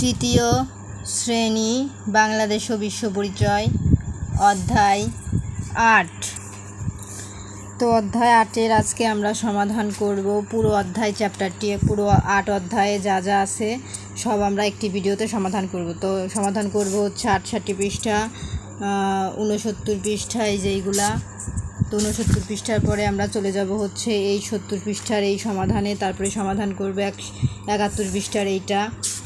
তৃতীয় শ্রেণি, বাংলাদেশ ও বিশ্ব পরিচয়, অধ্যায় আট। তো অধ্যায় আটের আজকে আমরা সমাধান করব পুরো অধ্যায় চ্যাপ্টারটি, পুরো আট অধ্যায়ে যা যা আছে সব আমরা একটি ভিডিওতে সমাধান করব। তো সমাধান করব হচ্ছে আটষট্টি পৃষ্ঠা উনসত্তর পৃষ্ঠা এই যেইগুলা তো উনসত্তর পৃষ্ঠার পরে আমরা চলে যাব হচ্ছে এই সত্তর পৃষ্ঠার এই সমাধানে, তারপরে সমাধান করব এক, একাত্তর পৃষ্ঠার এইটা।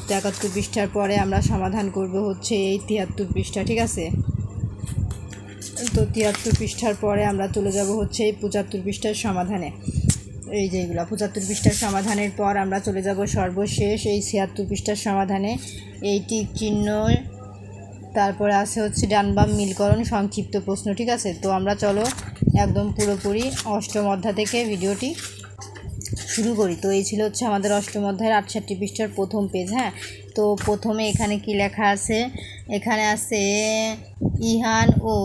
তো একাত্তর পৃষ্ঠার পরে আমরা সমাধান করব হচ্ছে এই তিয়াত্তর পৃষ্ঠা, ঠিক আছে? তো তিয়াত্তর পৃষ্ঠার পরে আমরা চলে যাব হচ্ছে এই পঁচাত্তর পৃষ্ঠার সমাধানে। এই যেগুলো পঁচাত্তর পৃষ্ঠার সমাধানের পর আমরা চলে যাব সর্বশেষ এই ছিয়াত্তর পৃষ্ঠার সমাধানে। এইটি চিহ্ন, তারপরে আছে হচ্ছে ডানবাম মিলকরণ সংক্ষিপ্ত প্রশ্ন, ঠিক আছে? তো আমরা চলো একদম পুরোপুরি অষ্টম অধ্যায় থেকে ভিডিওটি শুরু করি। তো এই ছিল হচ্ছে আমাদের অষ্টম অধ্যায়ের আটষট্টি পৃষ্ঠার প্রথম পেজ হ্যাঁ? তো প্রথমে এখানে কি লেখা আছে? এখানে আছে, ইহান ও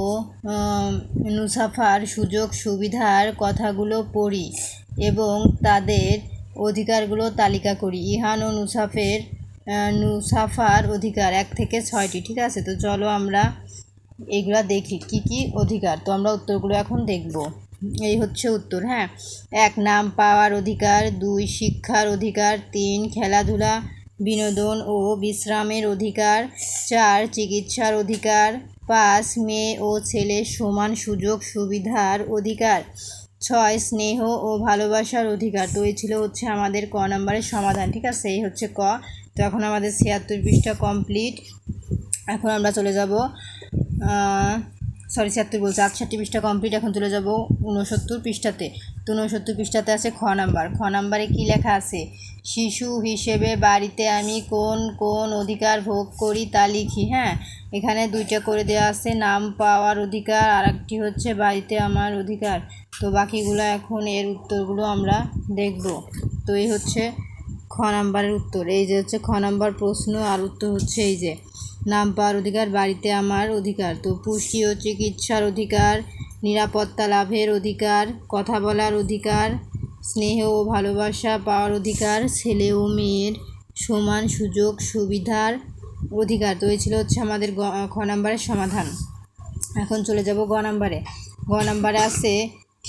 নুসাফার সুযোগ সুবিধার কথাগুলো পড়ি এবং তাদের অধিকারগুলো তালিকা করি। ইহান ও নুসাফের নুসাফার অধিকার এক থেকে ছয়টি, ঠিক আছে? তো চলো আমরা এইগুলা দেখি, কি কি অধিকার? তো আমরা উত্তরগুলো এখন দেখব। এই হচ্ছে উত্তর হ্যাঁ। এক, নাম, পাওয়ার অধিকার। দুই, শিক্ষার অধিকার। তিন, খেলাধুলা, বিনোদন ও বিশ্রামের অধিকার। চার, চিকিৎসার অধিকার। পাঁচ, মেয়ে ও ছেলের সমান সুযোগ, সুবিধার অধিকার। ছয়, স্নেহ ও ভালোবাসার অধিকার। তো এই ছিল হচ্ছে আমাদের ক নম্বরের সমাধান, ঠিক আছে? এই হচ্ছে ক। তো এখন আমাদের ছিয়াত্তর পৃষ্ঠা কমপ্লিট। এখন আমরা চলে যাব সরি ছিয়াত্তর বলছে আটষট্টি পৃষ্ঠা কমপ্লিট এখন চলে যাব উনসত্তর পৃষ্ঠাতে। তো উনসত্তর পৃষ্ঠাতে আছে খ নাম্বার। খ নাম্বারে কী লেখা আছে? শিশু হিসেবে বাড়িতে আমি কোন কোন অধিকার ভোগ করি তা লিখি হ্যাঁ? এখানে দুইটা করে দেওয়া আছে, নাম পাওয়ার অধিকার আর একটি হচ্ছে বাড়িতে আমার অধিকার। তো বাকিগুলো এখন এর উত্তরগুলো আমরা দেখব। তো এই হচ্ছে খ নাম্বারের উত্তর। এই যে হচ্ছে খ নাম্বার প্রশ্ন, আর উত্তর হচ্ছে এই যে নাম পাওয়ার অধিকার বাড়িতে আমার অধিকার। তো পুষ্টি ও চিকিৎসার অধিকার, নিরাপত্তা লাভের অধিকার, কথা বলার অধিকার, স্নেহ ও ভালোবাসা পাওয়ার অধিকার, ছেলে ও মেয়ের সমান সুযোগ, সুবিধার অধিকার। তো এই ছিল হচ্ছে আমাদের গ, খ নাম্বারের সমাধান। এখন চলে যাব গ নাম্বারে। গ নাম্বারে আছে,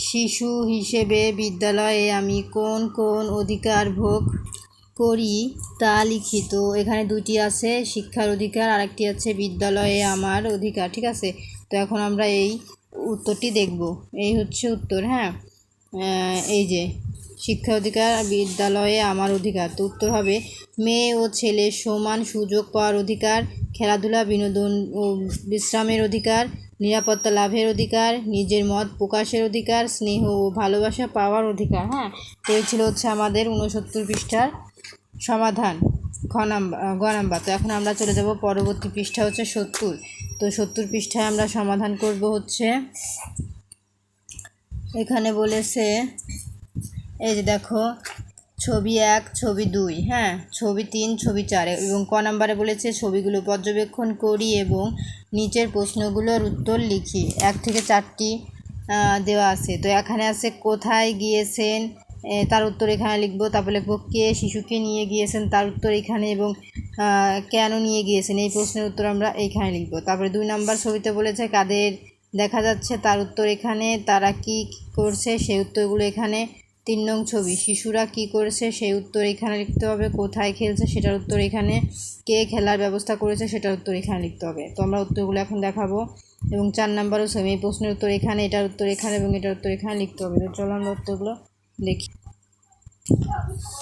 শিশু হিসেবে বিদ্যালয়ে আমি কোন কোন অধিকার ভোগ করি তা লিখিত। এখানে দুটি আছে, শিক্ষার অধিকার আর একটি আছে বিদ্যালয়ে আমার অধিকার, ঠিক আছে? তো এখন আমরা এই উত্তরটি দেখব। এই হচ্ছে উত্তর হ্যাঁ? এই যে, শিক্ষা অধিকার, বিদ্যালয়ে আমার অধিকার। তো উত্তর হবে, মেয়ে ও ছেলে সমান সুযোগ পাওয়ার অধিকার, খেলাধুলা, বিনোদন ও বিশ্রামের অধিকার, নিরাপত্তা লাভের অধিকার, নিজের মত প্রকাশের অধিকার, স্নেহ ও ভালোবাসা পাওয়ার অধিকার হ্যাঁ? তো এই ছিল হচ্ছে আমাদের উনসত্তর পৃষ্ঠার সমাধান খ নাম্বার গ নাম্বার। তো এখন আমরা চলে যাব পরবর্তী পৃষ্ঠা হচ্ছে সত্তর। তো সত্তর পৃষ্ঠায় আমরা সমাধান করব হচ্ছে, এখানে বলেছে, এই যে দেখো, ছবি এক, ছবি দুই হ্যাঁ ছবি তিন, ছবি চার, এবং ক নাম্বারে বলেছে, ছবিগুলো পর্যবেক্ষণ করি এবং নিচের প্রশ্নগুলোর উত্তর লিখি। এক থেকে চারটি দেওয়া আছে। তো এখানে আছে, কোথায় গিয়েছেন তার উত্তর এখানে লিখব। তারপর লিখব, কে শিশুকে নিয়ে গিয়েছেন? তার উত্তর এখানে এবং কেন নিয়ে গিয়েছেন? এই প্রশ্নের উত্তর আমরা এইখানে লিখব। তারপরে দুই নাম্বার ছবিতে বলেছে, কাদের? দেখা যাচ্ছে তার উত্তর এখানে, তারা কি করছে? সেই উত্তরগুলো এখানে। তিন নং ছবি, শিশুরা কি করেছে? সেই উত্তর এখানে লিখতে হবে। কোথায় খেলছে? সেটার উত্তর এখানে। কে খেলার ব্যবস্থা করেছে? সেটার উত্তর এখানে লিখতে হবে। তো আমরা উত্তরগুলো এখন দেখাবো। এবং চার নাম্বারও সেম এই প্রশ্নের উত্তর এখানে, এটার উত্তর এখানে এবং এটার উত্তর এখানে লিখতে হবে। তো চলো আমরা উত্তরগুলো দেখি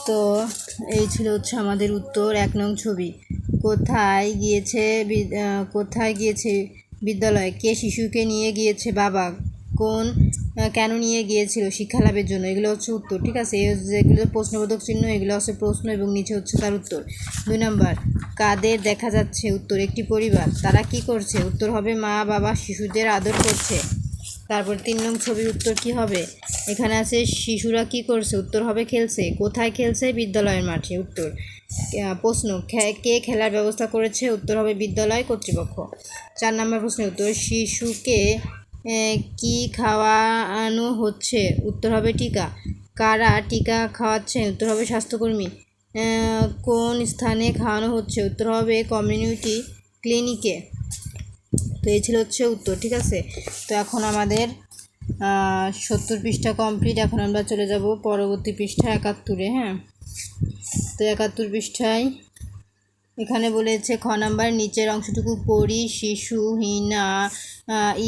তো এই ছিল হচ্ছে আমাদের উত্তর, এক নং ছবি। কোথায় গিয়েছে কোথায় গিয়েছে বিদ্যালয়ে? কে শিশুকে নিয়ে গিয়েছে বাবা? কোন কেন নিয়ে গিয়েছিল শিক্ষা লাভের জন্য? এগুলো হচ্ছে উত্তর, ঠিক আছে? যেগুলো প্রশ্নবোধক চিহ্ন, এগুলো হচ্ছে প্রশ্ন এবং নিচে হচ্ছে তার উত্তর। দুই নম্বর, কাদের দেখা যাচ্ছে উত্তর? একটি পরিবার। তারা কি করছে? উত্তর হবে মা, বাবা, শিশুদের আদর করছে। তারপর তিন নং ছবির উত্তর কি হবে? এখানে আছে, শিশুরা কি করছে? উত্তর হবে খেলছে। কোথায় খেলছে? বিদ্যালয়ের মাঠে। উত্তর। প্রশ্ন কে খেলার ব্যবস্থা করেছে? উত্তর হবে, বিদ্যালয় কর্তৃপক্ষ। চার নম্বর প্রশ্নের উত্তর, শিশুকে কি খাওয়ানো হচ্ছে? উত্তর হবে, টিকা। কারা টিকা খাওয়াচ্ছেন? উত্তর হবে, স্বাস্থ্যকর্মী। কোন স্থানে খাওয়ানো হচ্ছে? উত্তর হবে, কমিউনিটি ক্লিনিকে। তো এই ছিল হচ্ছে উত্তর, ঠিক আছে? তো এখন আমাদের সত্তর পৃষ্ঠা কমপ্লিট এখন আমরা চলে যাব পরবর্তী পৃষ্ঠা একাত্তরে হ্যাঁ? তো একাত্তর পৃষ্ঠায় এখানে বলেছে, খ নাম্বার, নিচের অংশটুকু পড়ি, শিশু, হিনা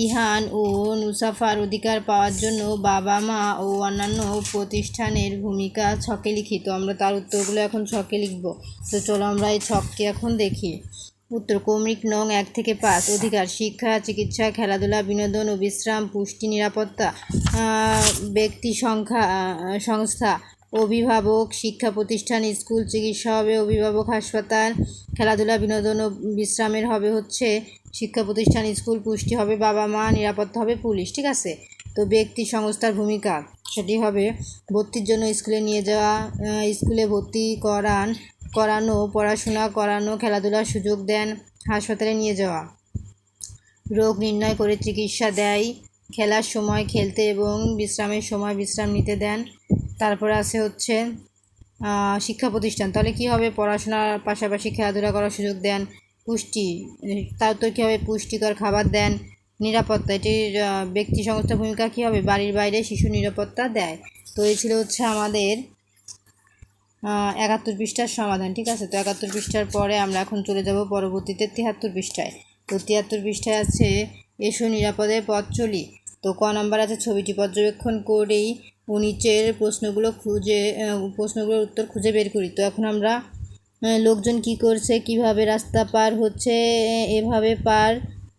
ইহান ও নুসাফার অধিকার পাওয়ার জন্য বাবা, মা ও অন্যান্য প্রতিষ্ঠানের ভূমিকা ছকে লিখিত। আমরা তার উত্তরগুলো এখন ছকে লিখব। তো চলো আমরা এই ছককে এখন দেখি। উত্তর কৌমিক নং এক থেকে পাঁচ, অধিকার, শিক্ষা, চিকিৎসা, খেলাধুলা, বিনোদন ও বিশ্রাম, পুষ্টি, নিরাপত্তা ব্যক্তি সংখ্যা সংস্থা, অভিভাবক, শিক্ষা প্রতিষ্ঠান, স্কুল চিকিৎসা হবে অভিভাবক হাসপাতাল, খেলাধুলা, বিনোদন ও বিশ্রামের হবে হচ্ছে শিক্ষা প্রতিষ্ঠান, স্কুল, পুষ্টি হবে বাবা মা, নিরাপত্তা হবে পুলিশ, ঠিক আছে? তো ব্যক্তি সংস্থার ভূমিকা সেটি হবে, ভর্তির জন্য স্কুলে নিয়ে যাওয়া স্কুলে ভর্তি করান করানো, পড়াশোনা করানো, খেলাধুলার সুযোগ দেন, হাসপাতালে নিয়ে যাওয়া। রোগ নির্ণয় করে চিকিৎসা দেয়, খেলার সময় খেলতে এবং বিশ্রামের সময় বিশ্রাম নিতে দেন। তারপরে আছে হচ্ছে শিক্ষা প্রতিষ্ঠান। তাহলে কী হবে? পড়াশোনার পাশাপাশি খেলাধুলা করার সুযোগ দেন, পুষ্টি তার তো কী হবে? পুষ্টিকর খাবার দেন, নিরাপত্তা। এটির ব্যক্তি সংস্থার ভূমিকা কী হবে? বাড়ির বাইরে শিশু নিরাপত্তা দেয়। তো এই ছিল হচ্ছে আমাদের একাত্তর পৃষ্ঠার সমাধান, ঠিক আছে? তো একাত্তর পৃষ্ঠার পরে আমরা এখন চলে যাব পরবর্তীতে তিয়াত্তর পৃষ্ঠায়। তো তিয়াত্তর পৃষ্ঠায় আছে, এসো নিরাপদে পথ চলি। তো ক নম্বর আছে, ছবিটি পর্যবেক্ষণ করেই ও নিচের প্রশ্নগুলো খুঁজে প্রশ্নগুলোর উত্তর খুঁজে বের করি। তো এখন আমরা লোকজন কি করছে, কীভাবে রাস্তা পার হচ্ছে এভাবে পার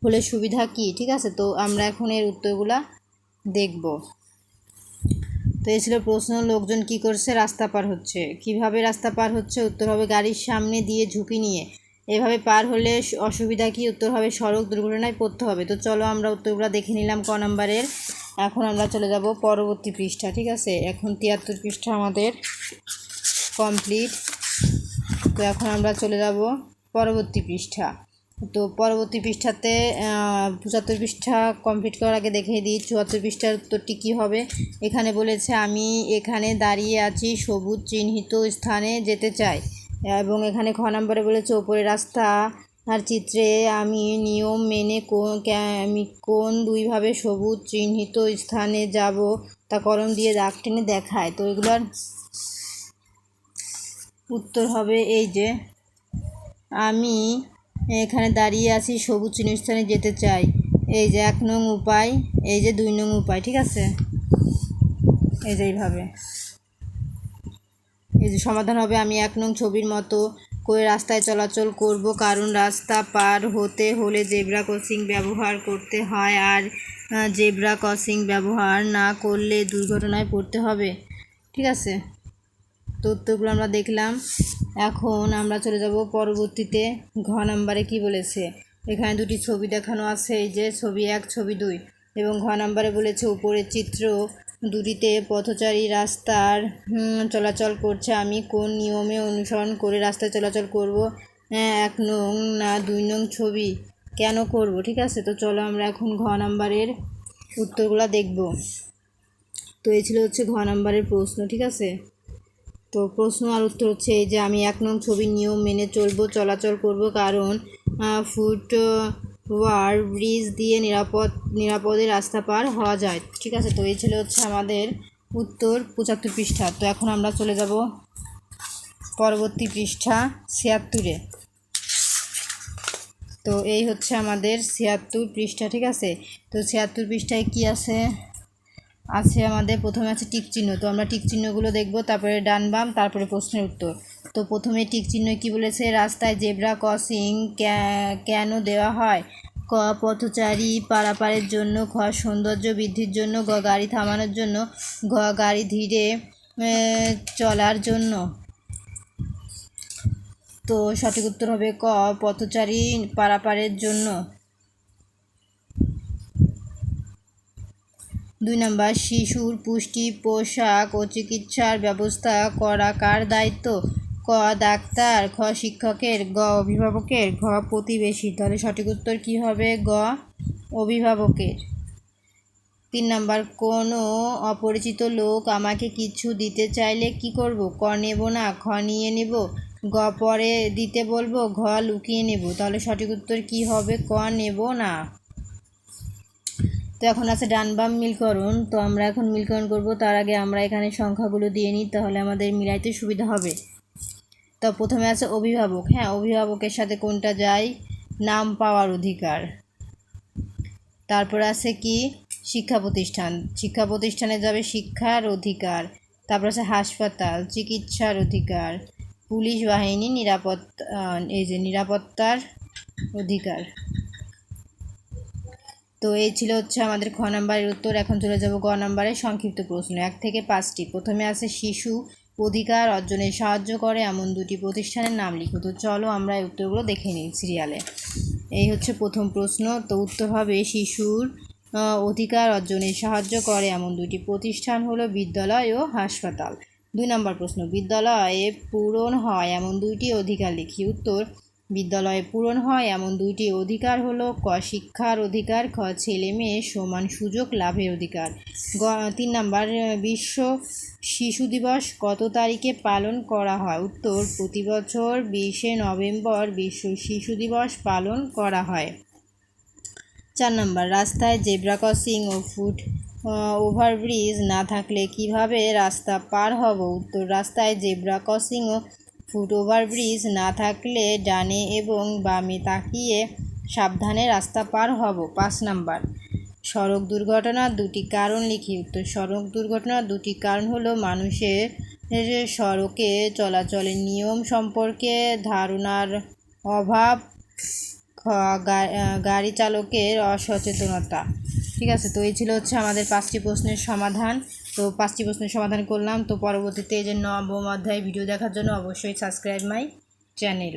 হলে সুবিধা কি, ঠিক আছে? তো আমরা এখন এর উত্তরগুলা দেখব। তো এই ছিল প্রশ্ন, লোকজন কি করছে? রাস্তা পার হচ্ছে। কীভাবে রাস্তা পার হচ্ছে? উত্তর হবে গাড়ির সামনে দিয়ে ঝুঁকি নিয়ে। এভাবে পার হলে অসুবিধা কি? উত্তর হবে সড়ক দুর্ঘটনায় পড়তে হবে। তো চলো আমরা উত্তরগুলো দেখে নিলাম ক নাম্বারের। এখন আমরা চলে যাব পরবর্তী পৃষ্ঠা, ঠিক আছে? এখন তিয়াত্তর পৃষ্ঠা আমাদের কমপ্লিট তো এখন আমরা চলে যাব পরবর্তী পৃষ্ঠা। তো পরবর্তী পৃষ্ঠাতে পঁচাত্তর পৃষ্ঠা কমপ্লিট করার আগে দেখিয়ে দিই, চুয়াত্তর পৃষ্ঠার উত্তরটি কী হবে? এখানে বলেছে, আমি এখানে দাঁড়িয়ে আছি সবুজ চিহ্নিত স্থানে যেতে চাই। এবং এখানে খ নম্বরে বলেছে ওপরে রাস্তা আর চিত্রে আমি নিয়ম মেনে কোন আমি কোন দুইভাবে সবুজ চিহ্নিত স্থানে যাব তা কলম দিয়ে দাগ টেনে দেখায়। তো এগুলোর উত্তর হবে এই যে, আমি এখানে দাঁড়িয়ে আছি, সবুজ চিহ্ন স্থানে যেতে চাই। এই যে এক নং উপায়, এই যে দুই নং উপায়, ঠিক আছে? এই যে এইভাবে। এই যে সমাধান হবে, আমি এক নং ছবির মতো করে রাস্তায় চলাচল করব, কারণ রাস্তা পার হতে হলে জেব্রা ক্রসিং ব্যবহার করতে হয়, আর জেব্রা ক্রসিং ব্যবহার না করলে দুর্ঘটনায় পড়তে হবে। ঠিক আছে? তো উত্তরগুলো আমরা দেখলাম। এখন আমরা চলে যাব পরবর্তীতে ঘ নাম্বারে কি বলেছে। এখানে দুটি ছবি দেখানো আছে এই যে ছবি এক ছবি দুই। এবং ঘ নাম্বারে বলেছে উপরের চিত্র দুটিতে পথচারী রাস্তার চলাচল করছে। আমি কোন নিয়মে অনুসরণ করে রাস্তায় চলাচল করব? হ্যাঁ, এক নং না দুই নং ছবি। কেন করব? ঠিক আছে তো চলো আমরা এখন ঘ নাম্বারের উত্তরগুলো দেখব। তো এই ছিল হচ্ছে ঘ নাম্বারের প্রশ্ন ঠিক আছে? তো প্রশ্ন আর উত্তর হচ্ছে যে আমি এক নং ছবির নিয়ম মেনে চলবো, চলাচল করব কারণ ফুট ওয়ার, ব্রিজ দিয়ে নিরাপদ, নিরাপদে রাস্তা পার হওয়া যায়। ঠিক আছে, তো এই ছিল হচ্ছে আমাদের উত্তর পঁচাত্তর পৃষ্ঠা। তো এখন আমরা চলে যাব পরবর্তী পৃষ্ঠা ছিয়াত্তরে। তো এই হচ্ছে আমাদের ছিয়াত্তর পৃষ্ঠা, ঠিক আছে? তো ছিয়াত্তর পৃষ্ঠায় কি আছে? আছে আমাদের, প্রথমে আছে টিক চিহ্ন। তো আমরা টিক চিহ্নগুলো দেখব, তারপরে ডান বাম, তারপরে প্রশ্নের উত্তর। তো প্রথমে টিক চিহ্ন কি বলেছে? রাস্তায় জেব্রা ক্রসিং কেন দেওয়া হয়? ক, পথচারী পারাপারের জন্য খ সৌন্দর্য বৃদ্ধির জন্য, গ, গাড়ি থামানোর জন্য, ঘ, গাড়ি ধীরে চলার জন্য। তো সঠিক উত্তর হবে ক, পথচারী পারাপারের জন্য। দুই নম্বর, শিশুর পুষ্টি, পোশাক ও চিকিৎসার ব্যবস্থা করা কার দায়িত্ব? ক, ডাক্তার, খ, শিক্ষকের, গ, অভিভাবকের, ঘ প্রতিবেশী তাহলে সঠিক উত্তর কী হবে? গ, অভিভাবকের। তিন নাম্বার, কোনো অপরিচিত লোক আমাকে কিছু দিতে চাইলে কি করব? ক নেব না, খ নিয়ে নেব, গ পরে দিতে বলব, ঘ লুকিয়ে নেব। তাহলে সঠিক উত্তর কি হবে? ক নেব না। তো এখন আছে ডান বাম মিলকরণ, তো আমরা এখন মিলকরণ করব। তার আগে আমরা এখানে সংখ্যাগুলো দিয়ে নিই, তাহলে আমাদের মিলাইতে সুবিধা হবে। তো প্রথমে আছে অভিভাবক। হ্যাঁ অভিভাবকের সাথে কোনটা যায়? নাম পাওয়ার অধিকার। তারপর আছে কি? শিক্ষা প্রতিষ্ঠান। শিক্ষা প্রতিষ্ঠানে যাবে শিক্ষার অধিকার। তারপর আছে হাসপাতাল, চিকিৎসার অধিকার। পুলিশ বাহিনী, নিরাপত্তা এই যে নিরাপত্তার অধিকার। তো এই ছিল হচ্ছে আমাদের খ নাম্বারের উত্তর। এখন চলে যাব গ নাম্বারের সংক্ষিপ্ত প্রশ্ন। এক থেকে পাঁচটি। প্রথমে আছে, শিশু অধিকার অর্জনে সাহায্য করে এমন দুটি প্রতিষ্ঠানের নাম লিখো। তো চলো আমরা এই উত্তরগুলো দেখে নিই সিরিয়ালে। এই হচ্ছে প্রথম প্রশ্ন। তো উত্তর হবে, শিশুর অধিকার অর্জনে সাহায্য করে এমন দুটি প্রতিষ্ঠান হলো বিদ্যালয় ও হাসপাতাল। দুই নম্বর প্রশ্ন, বিদ্যালয়ে পূরণ হয় এমন দুইটি অধিকার লিখি। উত্তর বিদ্যালয়ে পূরণ হয় এমন দুইটি অধিকার হলো ক, শিক্ষার অধিকার, খ, ছেলে মেয়ে সমান সুযোগ, লাভের অধিকার। গ, তিন নাম্বার বিশ্ব শিশু দিবস কত তারিখে পালন করা হয়? উত্তর, প্রতি বছর বিশে নভেম্বর বিশ্ব শিশু দিবস পালন করা হয়। চার নম্বর, রাস্তায় জেব্রা ক্রসিং ও ফুট ওভারব্রিজ না থাকলে কীভাবে রাস্তা পার হব? উত্তর, রাস্তায় জেব্রা ক্রসিং ও ফুট ওভারব্রিজ না থাকলে ডানে এবং বামে তাকিয়ে সাবধানে রাস্তা পার হব। পাঁচ নাম্বার। সড়ক দুর্ঘটনার দুটি কারণ লিখি উত্তর। সড়ক দুর্ঘটনার দুটি কারণ হলো মানুষের সড়কে চলাচলের নিয়ম সম্পর্কে ধারণার অভাব গাড়ি চালকের অসচেতনতা। ঠিক আছে, তো এই ছিল হচ্ছে আমাদের পাঁচটি প্রশ্নের সমাধান। তো পাঁচটি প্রশ্নের সমাধান করলাম। তো পরবর্তীতে এই যে নবম অধ্যায় ভিডিও দেখার জন্য অবশ্যই সাবস্ক্রাইব মাই চ্যানেল